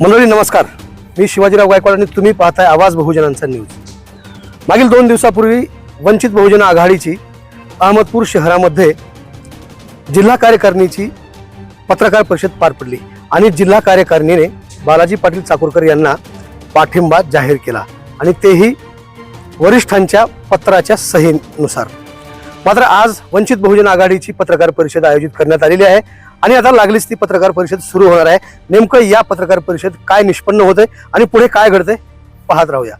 मंडळी नमस्कार. मी शिवाजीराव गायकवाड आणि तुम्ही पाहताय आवाज बहुजनांचा न्यूज. मागील दोन दिवसापूर्वी वंचित बहुजन आघाडीची अहमदपूर शहरामध्ये जिल्हा कार्यकारिणीची पत्रकार परिषद पार पडली आणि जिल्हा कार्यकारिणीने बालाजी पाटील चाकूरकर यांना पाठिंबा जाहीर केला आणि तेही वरिष्ठांच्या पत्राच्या सहीनुसार. मात्र आज वंचित बहुजन आघाडीची पत्रकार परिषद आयोजित करण्यात आलेली आहे. आणि आता लागलीच ती पत्रकार परिषद सुरू होणार आहे. नेमकं या पत्रकार परिषद काय निष्पन्न होते आणि पुढे काय घडते पाहत राहूया.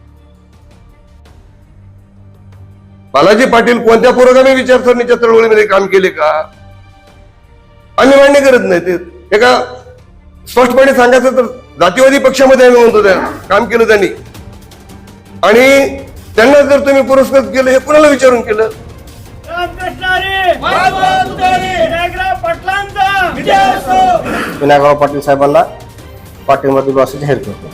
बालाजी पाटील कोणत्या पुरोगामी विचारसरणीच्या चळवळीमध्ये काम केले का? आम्ही मान्य करत नाही ते एका स्पष्टपणे सांगायचं तर जातीवादी पक्षामध्ये आम्ही म्हणतो त्या काम केलं त्यांनी. आणि त्यांना जर तुम्ही पुरस्कृत केलं हे कुणाला विचारून केलं? विनायकराव पाटलांचा विनायकराव पाटील साहेबांना पाठिंबा असं जाहीर करतो.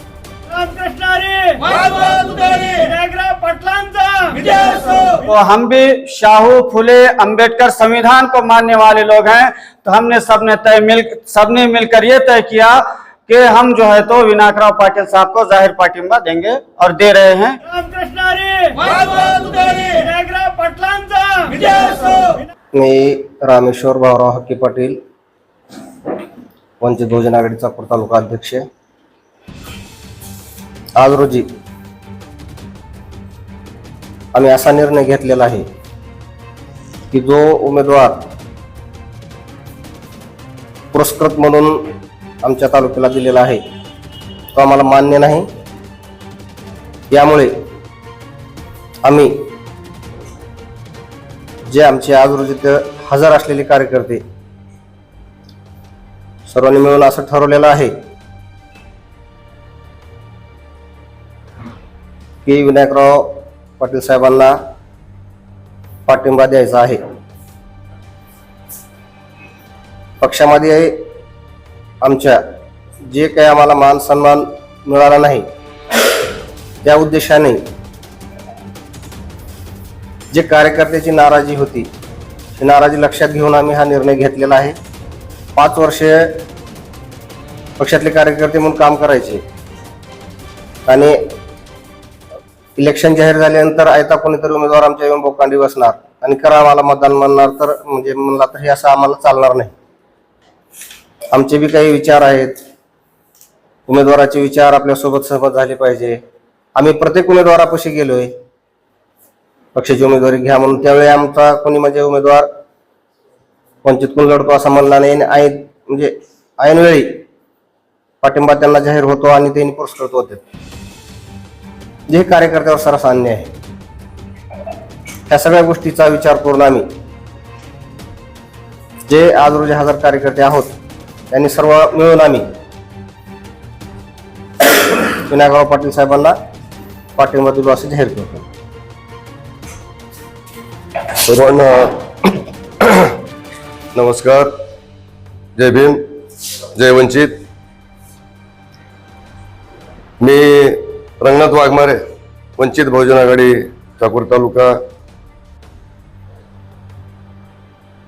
तो हम भी शाहू फुले अंबेडकर संविधान को मानने वाले लोग हैं। तो हमने सबने तय मिल सबने मिलकर ये तय किया कि हम जो है तो विनायकराव पाटिल साहब को ज़ाहिर पाठिंबा देंगे और दे रहे हैं। पाटलांचा मी रामेश्वर भाऊराव हक्की पाटील वंचित बहुजन आघाडी चाकूर तालुका अध्यक्ष. आज रोजी आम्ही असा निर्णय घेतलेला आहे की जो उमेदवार पुरस्कृत म्हणून आमच्या तालुक्याला दिलेला आहे तो आम्हाला मान्य नाही. यामुळे आम्ही जे आमचे आज रोजी हजर असलेले कार्यकर्ते सर्वांनी मिळून असं ठरवलेलं आहे की विनायकराव पाटील साहेबांना पाठिंबा द्यायचा आहे. पक्षामध्ये आमच्या जे काही आम्हाला मान सन्मान मिळाला नाही त्या उद्देशाने जे कार्यकर्त्याची नाराजी होती ती नाराजी लक्षात घेऊन आम्ही हा निर्णय घेतलेला आहे. पाच वर्षे पक्षातले कार्यकर्ते म्हणून काम करायचे. आणि इलेक्शन जाहीर झाल्यानंतर आयता कोणीतरी उमेदवार आमच्या येऊन बोकांडी बसणार आणि करा आम्हाला मतदान म्हणणार तर म्हणजे म्हणला तर हे असं आम्हाला चालणार नाही. आमचे बी काही विचार आहेत. उमेदवाराचे विचार आपल्यासोबत सहमत झाले पाहिजे. आम्ही प्रत्येक उमेदवारापाशी गेलोय. पक्षाची उमेदवारी घ्या म्हणून त्यावेळी आमचा कोणी म्हणजे उमेदवार वंचित कोण लढतो असा म्हणला नाही. आणि म्हणजे ऐनवेळी पाठिंबा त्यांना जाहीर होतो आणि त्यांनी पुरस्कृत होते. जे कार्यकर्त्यावर सरस अन्याय आहे. ह्या सगळ्या गोष्टीचा विचार करून आम्ही जे आज रोजी हजार कार्यकर्ते आहोत त्यांनी सर्व मिळून आम्ही विनायकराव पाटील साहेबांना पाठिंबा दिलो असं जाहीर करतो. सर्वांना नमस्कार. जय भीम. जय वंचित. मी रंगनाथ वाघमारे वंचित बहुजन आघाडी ठाकूर तालुका.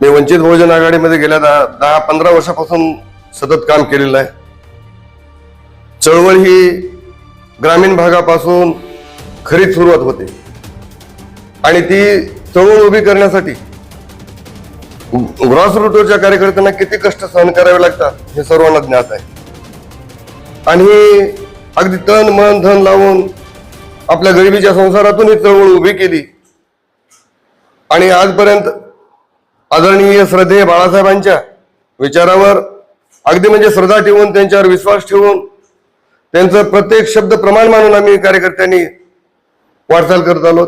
मी वंचित बहुजन आघाडीमध्ये गेल्या दहा दहा पंधरा वर्षापासून सतत काम केलेलं आहे. चळवळ ही ग्रामीण भागापासून खरी सुरुवात होते. आणि ती चळवळ उभी करण्यासाठी. ग्रॉसरूटवरच्या कार्यकर्त्यांना किती कष्ट सहन करावे लागतात हे सर्वांना ज्ञात आहे. आणि अगदी तन मन धन लावून आपल्या गरिबीच्या संसारातून ही चळवळ उभी केली. आणि आजपर्यंत आदरणीय श्रद्धेय बाळासाहेबांच्या विचारावर अगदी म्हणजे श्रद्धा ठेवून त्यांच्यावर विश्वास ठेवून त्यांचं प्रत्येक शब्द प्रमाण मानून आम्ही कार्यकर्त्यांनी वाटचाल करत आलो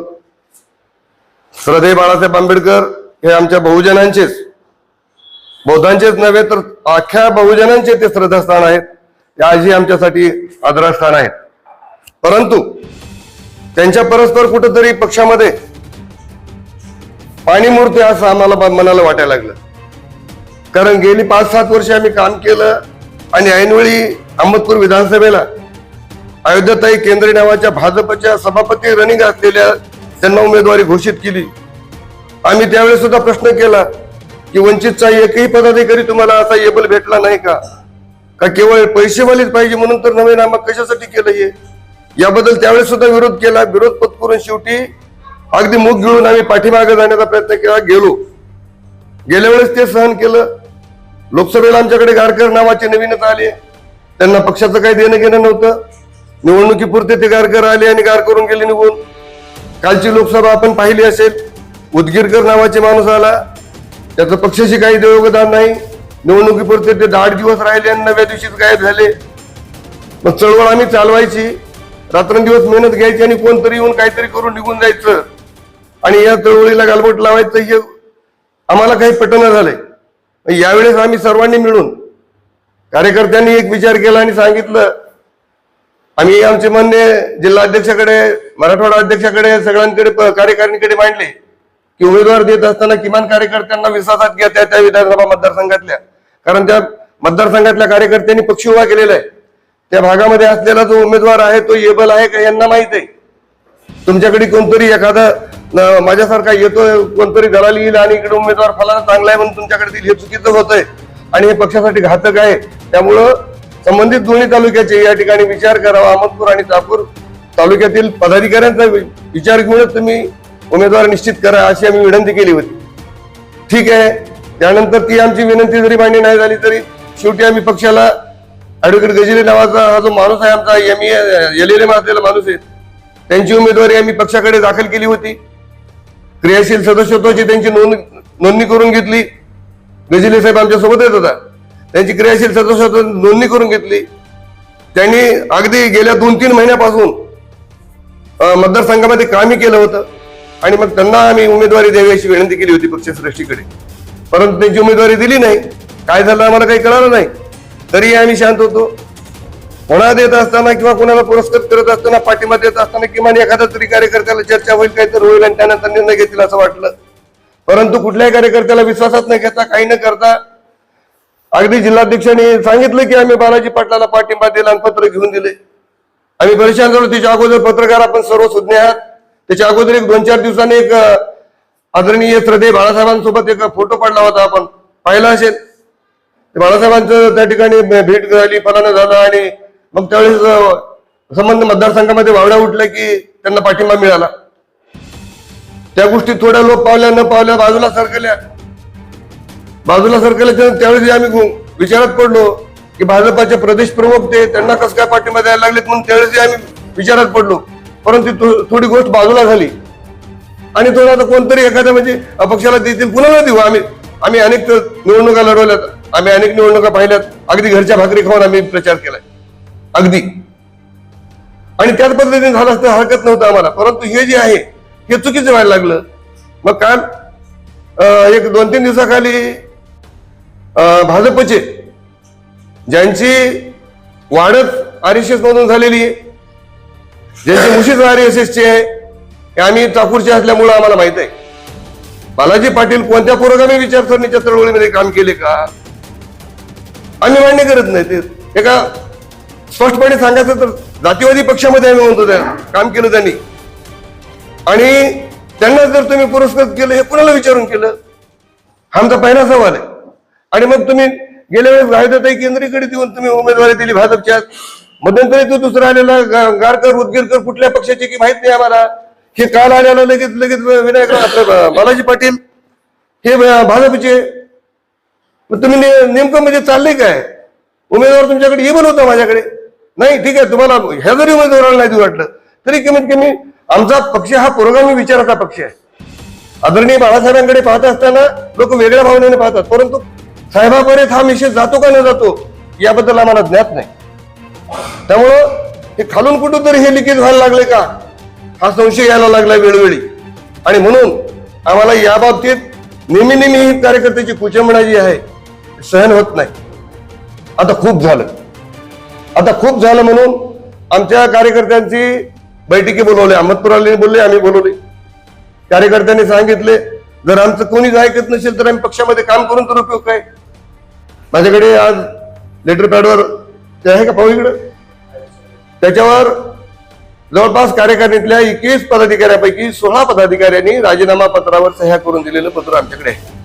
श्रद्धे बाळासाहेब आंबेडकर हे आमच्या बहुजनांचेच. बौद्धांचेच नव्हे तर अख्ख्या बहुजनांचे ते श्रद्धास्थान आहेत. ते आजही आमच्यासाठी आदरास्थान आहेत. परंतु त्यांच्या परस्पर कुठंतरी पक्षामध्ये पाणी असं आम्हाला मनाला वाटायला लागलं. कारण गेली पाच सात वर्षे आम्ही काम केलं आणि ऐनवेळी अहमदपूर विधानसभेला अयोध्याताई केंद्रे नावाच्या भाजपच्या सभापती रनिंग असलेल्या त्यांना उमेदवारी घोषित केली. आम्ही त्यावेळेस सुद्धा प्रश्न केला की वंचितचा एकही पदाधिकारी तुम्हाला असा एबल भेटला नाही का? का केवळ पैसेवालीच पाहिजे म्हणून तर नवीन नामक कशासाठी केलं हे? याबद्दल त्यावेळेस सुद्धा विरोध केला. विरोध पत्करून शेवटी अगदी मुख घेऊन आम्ही पाठीमागे जाण्याचा प्रयत्न केला. गेलो. गेल्या वेळेस ते सहन केलं. लोकसभेला आमच्याकडे गारकर नावाचे नवीनच आले. त्यांना पक्षाचं काही देणं घेणं नव्हतं. निवडणुकीपुरते ते गारकर आले आणि गार करून गेले निघून कालची लोकसभा आपण पाहिली असेल. उदगीरकर नावाचे माणूस आला. त्याचं पक्षाशी काही योगदान नाही. निवडणुकीपुरते ते दहा दिवस राहिले आणि नव्या दिवशीच गायब झाले. मग चळवळ आम्ही चालवायची. रात्रंदिवस मेहनत घ्यायची आणि कोणतरी येऊन काहीतरी करून निघून जायचं. आणि या चळवळीला गालबोट लावायचं हे आम्हाला काही पटन झालंय. यावेळेस आम्ही सर्वांनी मिळून कार्यकर्त्यांनी एक विचार केला आणि सांगितलं. आम्ही आमचे म्हणणे जिल्हाध्यक्षाकडे मराठवाडा अध्यक्षाकडे सगळ्यांकडे कार्यकारिणीकडे मांडले की उमेदवार देत असताना किमान कार्यकर्त्यांना विश्वासात घ्या त्या त्या विधानसभा मतदारसंघातल्या. कारण त्या मतदारसंघातल्या कार्यकर्त्यांनी पक्ष उभा केलेला आहे. त्या भागामध्ये असलेला जो उमेदवार आहे तो एबल आहे का यांना माहीत आहे. तुमच्याकडे कोणतरी एखादा माझ्यासारखा येतो कोणतरी दलाल येईल आणि इकडे उमेदवार फलाना चांगला आहे म्हणून तुमच्याकडे देईल हे चुकीचं होतंय. आणि हे पक्षासाठी घातक आहे. त्यामुळं संबंधित दोन्ही तालुक्याचे या ठिकाणी विचार करावा अहमदपूर आणि तापूर तालुक्यातील पदाधिकाऱ्यांचा वि- विचार घेऊनच तुम्ही उमेदवार निश्चित करा अशी आम्ही विनंती केली होती. ठीक आहे. त्यानंतर ती आमची विनंती जरी मान्य नाही झाली तरी शेवटी आम्ही पक्षाला ऍडव्होकेट गजिले नावाचा हा जो माणूस आहे आमचा एम एल एल एम असलेला माणूस आहे त्यांची उमेदवारी आम्ही पक्षाकडे दाखल केली होती. क्रियाशील सदस्यत्वाची त्यांची नोंद नोंदणी करून घेतली. गजिले साहेब आमच्यासोबत येत होता. त्यांची क्रियाशील सदस्यत्व नोंदणी करून घेतली. त्यांनी अगदी गेल्या दोन तीन महिन्यापासून मतदारसंघामध्ये कामही केलं होतं. आणि मग त्यांना आम्ही उमेदवारी द्यावी अशी विनंती केली होती पक्षश्रेष्ठीकडे परंतु त्यांची उमेदवारी दिली नाही. काय झालं आम्हाला काही कळालं नाही. तरीही आम्ही शांत होतो. कोणा देत असताना किंवा कोणाला पुरस्कृत करत असताना पाठिंबा देत असताना किमान एखादा तरी कार्यकर्त्याला चर्चा होईल काहीतरी होईल आणि त्यानंतर निर्णय घेतील असं वाटलं. परंतु कुठल्याही कार्यकर्त्याला विश्वासात न घेता काही न करता अगदी जिल्हाध्यक्षांनी सांगितलं की आम्ही बालाजी पाटलाला पाठिंबा दिला आणि पत्र घेऊन दिले. आम्ही परेशान झालो त्याच्या अगोदर पत्रकार आपण सर्व सुज्ञ आहात. त्याच्या अगोदर एक दोन चार दिवसांनी एक आदरणीय श्रद्धे बाळासाहेबांसोबत एक फोटो पडला होता आपण. पाहिला असेल. ते बाळासाहेबांचं त्या ठिकाणी भेट झाली फलानं झालं आणि मग त्यावेळेस संबंध मतदारसंघामध्ये वावड्या उठल्या की त्यांना पाठिंबा मिळाला. त्या गोष्टी थोड्या लोक पावल्या न पावल्या बाजूला सरकल्या. बाजूला सरकल्या त्यावेळेस आम्ही विचारात पडलो. की भाजपाचे प्रदेश प्रमुख ते त्यांना कसं काय पाठिंबा द्यायला लागलेत म्हणून त्यावेळेस आम्ही विचारात पडलो. परंतु थोडी गोष्ट बाजूला झाली. आणि तो आता कोणतरी एखाद्या म्हणजे अपक्षाला देतील कुणाला देऊ? आम्ही आम्ही अनेक निवडणुका लढवल्यात. आम्ही अनेक निवडणुका पाहिल्यात. अगदी घरच्या भाकरी खाऊन आम्ही प्रचार केलाय. अगदी. आणि त्याच पद्धतीने झालं असतं हरकत नव्हतं आम्हाला. परंतु हे जे आहे हे चुकीचं व्हायला लागलं. मग काल एक दोन तीन दिवसाखाली भाजपचे ज्यांची वाढत आर एस एस मधून झालेली आहे ज्यांची मुशीच आर एस आहे हे आम्ही चाकूरचे असल्यामुळं आम्हाला माहीत आहे. बालाजी पाटील कोणत्या पुरोगामी विचारसरणीच्या चळवळीमध्ये काम केले का? आम्ही मान्य करत नाही ते. एका स्पष्टपणे सांगायचं तर जातीवादी पक्षामध्ये आम्ही म्हणतो त्या काम केलं त्यांनी. आणि त्यांना जर तुम्ही पुरस्कृत केलं हे कुणाला विचारून केलं? हा आमचा पहिला सवाल आहे. आणि मग तुम्ही गेल्या वेळेस गायदाताई केंद्रीकडे देऊन तुम्ही उमेदवारी दिली भाजपच्या. मध्यंतरी तो दुसरा आलेला गारकर उदगीरकर कुठल्या पक्षाचे की माहीत नाही आम्हाला. हे काल आल्याला लगेच लगेच विनायक आपलं बालाजी पाटील हे भाजपचे. तुम्ही ने- नेमकं म्हणजे चाललंय काय? उमेदवार तुमच्याकडे ये होता माझ्याकडे? नाही ठीक आहे तुम्हाला ह्या जरी उमेदवाराला नाही देऊ वाटलं तरी कमीत कमी आमचा पक्ष हा पुरोगामी विचाराचा पक्ष आहे. आदरणीय बाळासाहेबांकडे पाहत असताना लोक वेगळ्या भावनेने पाहतात परंतु साहेबापर्यंत हा मेसेज जातो का न जातो याबद्दल आम्हाला ज्ञात नाही. त्यामुळं हे खालून कुठून तरी हे लिकेज व्हायला लागले का? हा संशय यायला लागला वेळोवेळी. आणि म्हणून आम्हाला याबाबतीत नेहमी नेहमी ही कार्यकर्त्याची कुचंबणा जी आहे सहन होत नाही. आता खूप झालं. आता खूप झालं म्हणून आमच्या कार्यकर्त्यांची बैठकी बोलवली अहमदपुराला बोलले आम्ही बोलवले. कार्यकर्त्यांनी सांगितले जर आमचं कोणीच ऐकत नसेल तर आम्ही पक्षामध्ये काम करून तर उपयोग काय? माझ्याकडे आज लेटर पॅडवर ते आहे का पाहू इकडं? त्याच्यावर जवळपास कार्यकारिणीतल्या एकवीस पदाधिकाऱ्यापैकी सोळा पदाधिकाऱ्यांनी राजीनामा पत्रावर सह्या करून दिलेलं पत्र आमच्याकडे आहे.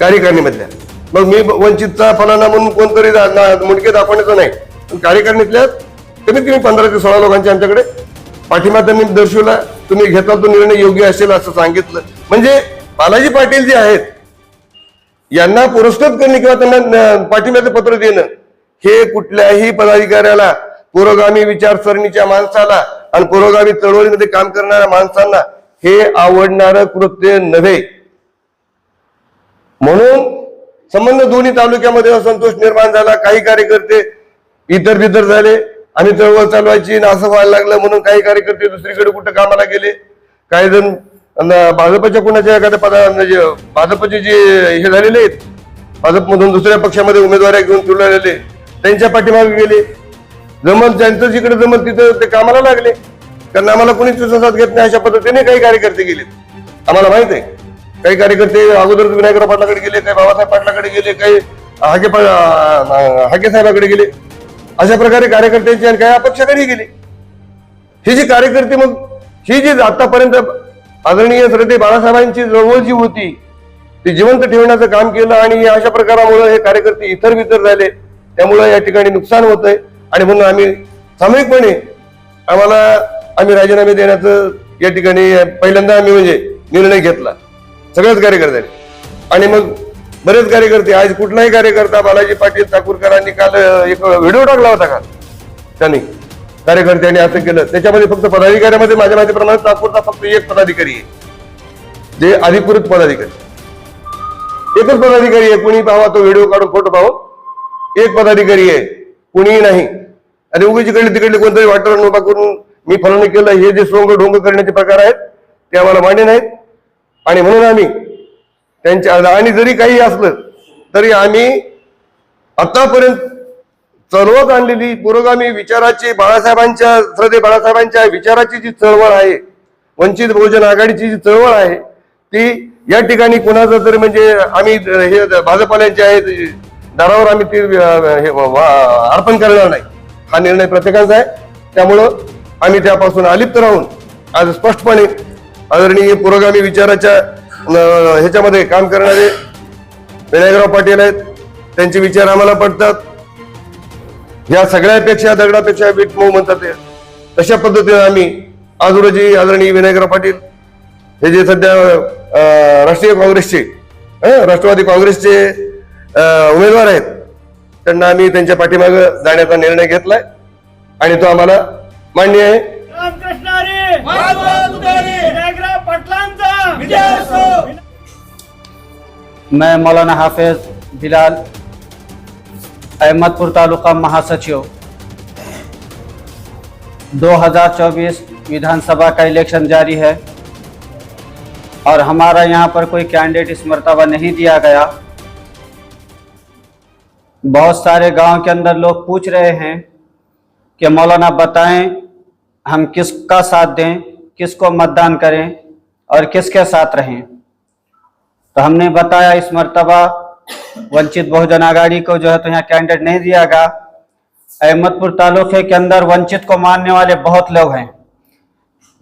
कार्यकारिणीमधल्या. मग मी वंचितचा फलाना म्हणून कोणतरी मुंडके दाखवण्याचं नाही. पण कार्यकारिणीतल्या कमीत कमी पंधरा ते सोळा लोकांचे आमच्याकडे. पाठिंबा त्यांनी दर्शवला तुम्ही घेतला तो निर्णय योग्य असेल असं सांगितलं. म्हणजे बालाजी पाटील जे आहेत यांना पुरस्कृत करणे किंवा त्यांना पाठिंब्याचं पत्र देणं हे कुठल्याही पदाधिकाऱ्याला पुरोगामी विचारसरणीच्या माणसाला आणि पुरोगामी चळवळीमध्ये काम करणाऱ्या माणसांना हे आवडणारं कृत्य नव्हे. म्हणून संबंध दोन्ही तालुक्यामध्ये असंतोष निर्माण झाला. काही कार्यकर्ते इतर बितर झाले आम्ही चळवळ चालवायची आणि असं व्हायला लागलं म्हणून काही कार्यकर्ते दुसरीकडे कुठं कामाला गेले. काही जण भाजपच्या कुणाच्या एखाद्या पदा म्हणजे भाजपचे जे हे झालेले आहेत भाजपमधून दुसऱ्या पक्षामध्ये उमेदवारी घेऊन फिरलेले त्यांच्या पाठीमागे गेले. जमल ज्यांचं जिकडे जमल तिथं ते कामाला लागले. कारण आम्हाला कोणीच विश्वासात घेत नाही अशा पद्धतीने काही कार्यकर्ते गेलेत. आम्हाला माहीत आहे. काही कार्यकर्ते अगोदर विनायकराव पाटलाकडे गेले काही बाबासाहेब पाटलाकडे गेले काही हाके हाकेसाहेबाकडे हाके साहेबाकडे गेले. अशा प्रकारे कार्यकर्त्यांची आणि काही अपक्षाकडेही गेले. हे जे कार्यकर्ते मग ही जी आतापर्यंत आदरणीय श्रद्धे बाळासाहेबांची जवळ जी होती ती जिवंत ठेवण्याचं काम केलं आणि अशा प्रकारामुळे हे कार्यकर्ते इतर बितर झाले. त्यामुळे या ठिकाणी नुकसान होत आहे आणि म्हणून आम्ही सामूहिकपणे आम्हाला आम्ही राजीनामे देण्याचं या ठिकाणी पहिल्यांदा आम्ही म्हणजे निर्णय घेतला. सगळ्याच कार्यकर्त्यांनी. आणि मग बरेच कार्यकर्ते आज कुठलाही कार्यकर्ता बालाजी पाटील ठाकूरकरांनी काल एक व्हिडिओ टाकला होता का? त्यांनी. कार्यकर्त्यांनी असं केलं. त्याच्यामध्ये फक्त पदाधिकाऱ्यामध्ये माझ्या माहितीप्रमाणे नागपूरचा फक्त एक पदाधिकारी आहे. जे अधिकृत पदाधिकारी. एकच पदाधिकारी आहे कुणी पाहावा तो व्हिडिओ काढून फोटो पाहून एक पदाधिकारी आहे कुणीही नाही. आणि उगीच इकडले तिकडले कोणतरी वातावरण उभा करून मी फलवणी केलं हे जे सोंग ढोंग करण्याचे प्रकार आहेत ते आम्हाला मान्य नाहीत. आणि म्हणून आम्ही त्यांच्या आणि जरी काही असलं तरी आम्ही आतापर्यंत चळवळ आणलेली पुरोगामी विचाराची बाळासाहेबांच्या श्रद्धे बाळासाहेबांच्या विचाराची जी चळवळ आहे वंचित बहुजन आघाडीची जी चळवळ आहे ती या ठिकाणी कुणाचं तरी म्हणजे आम्ही हे भाजपाल्यांचे आहेत दारावर आम्ही ती हे वा- अर्पण करणार नाही. हा निर्णय प्रत्येकाचा आहे. त्यामुळं आम्ही त्यापासून अलिप्त राहून आज स्पष्टपणे आदरणीय पुरोगामी विचाराच्या ह्याच्यामध्ये काम करणारे विनायकराव पाटील आहेत. त्यांचे विचार आम्हाला पडतात या सगळ्यापेक्षा दगडापेक्षा वीट मऊ म्हणतात ते. तशा पद्धतीने आम्ही आज रोजी आदरणीय विनायकराव पाटील हे जे सध्या राष्ट्रीय काँग्रेसचे हं, राष्ट्रवादी काँग्रेसचे उमेदवार आहेत त्यांना आम्ही त्यांच्या पाठीमागे जाण्याचा निर्णय घेतलाय. आणि तो आम्हाला मान्य आहे. मैं मौलाना हाफिज बिलाल अहमदपुर तालुका महासचिव। 2024 विधानसभा का इलेक्शन जारी है और हमारा यहाँ पर कोई कैंडिडेट इस मरतबा नहीं दिया गया। बहुत सारे गाँव के अंदर लोग पूछ रहे हैं कि मौलाना बताएँ, हम किसका साथ दें, किसको मतदान करें और किसके साथ रहें। तो हमने बताया इस मर्तबा वंचित बहुजन आघाड़ी को जो है तो यहाँ कैंडिडेट नहीं दिया गया। अहमदपुर तालुके के अंदर वंचित को मानने वाले बहुत लोग हैं।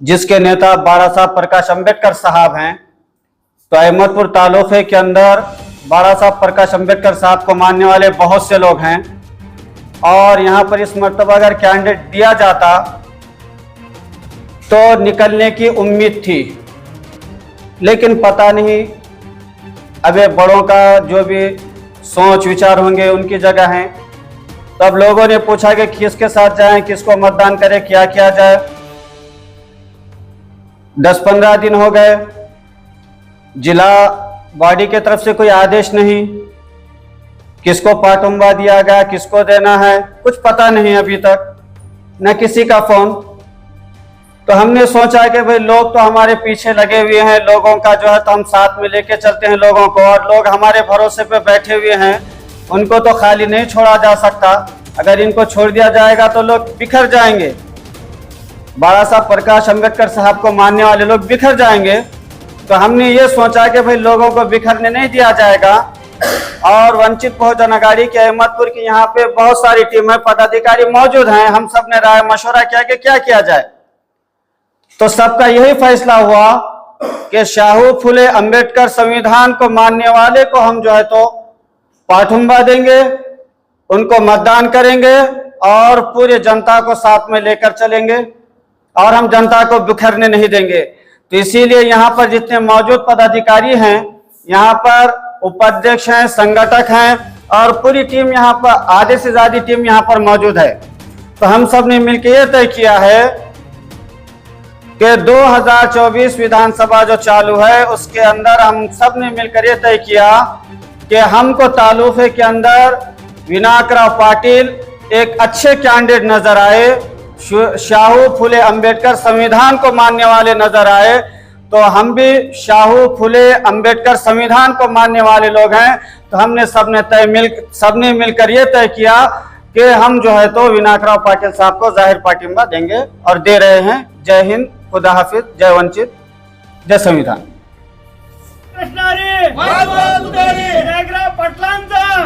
जिसके नेता बाड़ा साहब प्रकाश अंबेडकर साहब हैं तो अहमदपुर तालुके के अंदर बाड़ा साहब प्रकाश अंबेडकर साहब को मानने वाले बहुत से लोग हैं। और यहाँ पर इस मर्तबा अगर कैंडिडेट दिया जाता तो निकलने की उम्मीद थी। लेकिन पता नहीं अब बड़ों का जो भी सोच, विचार होंगे, उनकी जगह है। तब लोगों ने पूछा कि किसके साथ जाए, किसको मतदान करें क्या किया जाए। दस पंद्रह दिन हो गए। जिला बॉडी के तरफ़ से कोई आदेश नहीं। किसको पाटुम्बा दिया गया, किसको देना है, कुछ पता नहीं अभी तक। न किसी का फ़ोन तो हमने सोचा कि भाई लोग तो हमारे पीछे लगे हुए हैं, लोगों का जो है तो हम साथ में लेके चलते हैं लोगों को और लोग हमारे भरोसे पे बैठे हुए हैं, उनको तो खाली नहीं छोड़ा जा सकता। अगर इनको छोड़ दिया जाएगा तो लोग बिखर जाएँगे। बाबा साहब प्रकाश अंबेडकर साहब को मानने वाले लोग बिखर जाएँगे। तो हमने ये सोचा कि भाई लोगों को बिखरने नहीं दिया जाएगा। और वंचित बहुजन अघाड़ी के अहमदपुर की यहाँ पे बहुत सारी टीम है पदाधिकारी मौजूद हैं। हम सबने राय मशवरा किया कि क्या किया जाए। तो सबका यही फैसला हुआ कि शाहू फुले अंबेडकर संविधान को मानने वाले को हम जो है तो पाठुंबा देंगे, उनको मतदान करेंगे और पूरे जनता को साथ में लेकर चलेंगे और हम जनता को बिखरने नहीं देंगे। तो इसीलिए यहाँ पर जितने मौजूद पदाधिकारी हैं, यहाँ पर उपाध्यक्ष हैं, संगठक हैं और पूरी टीम यहाँ पर आधे से ज़्यादा टीम यहाँ पर मौजूद है। तो हम सबने मिलकर ये तय किया है कि 2024 विधानसभा जो चालू है, उसके अंदर हम सबने मिलकर ये तय किया कि हमको तालुफे के अंदर विनायकराव पाटिल एक अच्छे कैंडिडेट नज़र आए शाहू फुले अंबेडकर संविधान को मानने वाले नज़र आए। तो हम भी शाहू फुले अंबेडकर संविधान को मानने वाले लोग हैं। तो हमने सबने तय मिल, सबने मिलकर ये तय किया कि हम जो है तो विनायकराव पाटिल साहब को ज़ाहिर पाटिंबा देंगे और दे रहे हैं। जय हिंद। खुदा हाफिज जय वंचित जय संविधान.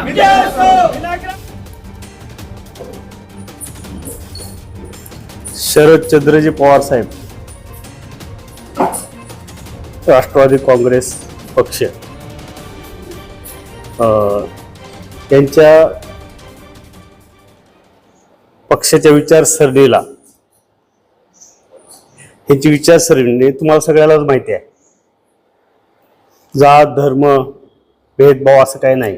विनायकराव शरदचंद्रजी पवार साहेब राष्ट्रवादी काँग्रेस पक्ष. अ, त्यांच्या पक्षाच्या विचारसरणीला ह्याची विचारसरणी म्हणजे तुम्हाला सगळ्यालाच माहिती आहे. जात धर्म भेदभाव असं काही नाही.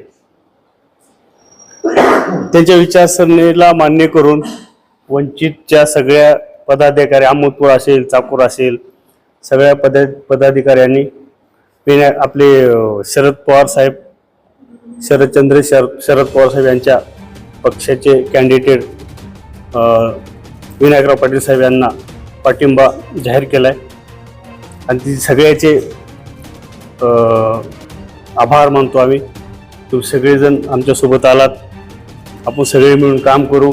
त्यांच्या विचारसरणीला मान्य करून वंचितच्या सगळ्या पदाधिकारी आमोदपूर असेल चाकूर असेल सगळ्या पदा पदाधिकाऱ्यांनी आपले शरद पवार साहेब शरदचंद्र शर शरद पवार साहेब यांच्या पक्षाचे कॅन्डिडेट विनायकराव पाटील साहेब यांना पाठिंबा जाहीर केला आहे आणि ती सगळ्याचे आभार मानतो आम्ही. तुम्ही सगळेजण आमच्यासोबत आलात. आपण सगळे मिळून काम करू.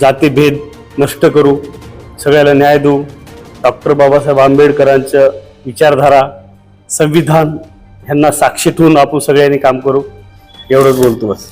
जातीभेद नष्ट करू. सगळ्याला न्याय देऊ. डॉक्टर बाबासाहेब आंबेडकरांचं विचारधारा संविधान ह्यांना साक्षी ठेवून आपण सगळ्यांनी काम करू. एवढंच बोलतो बस.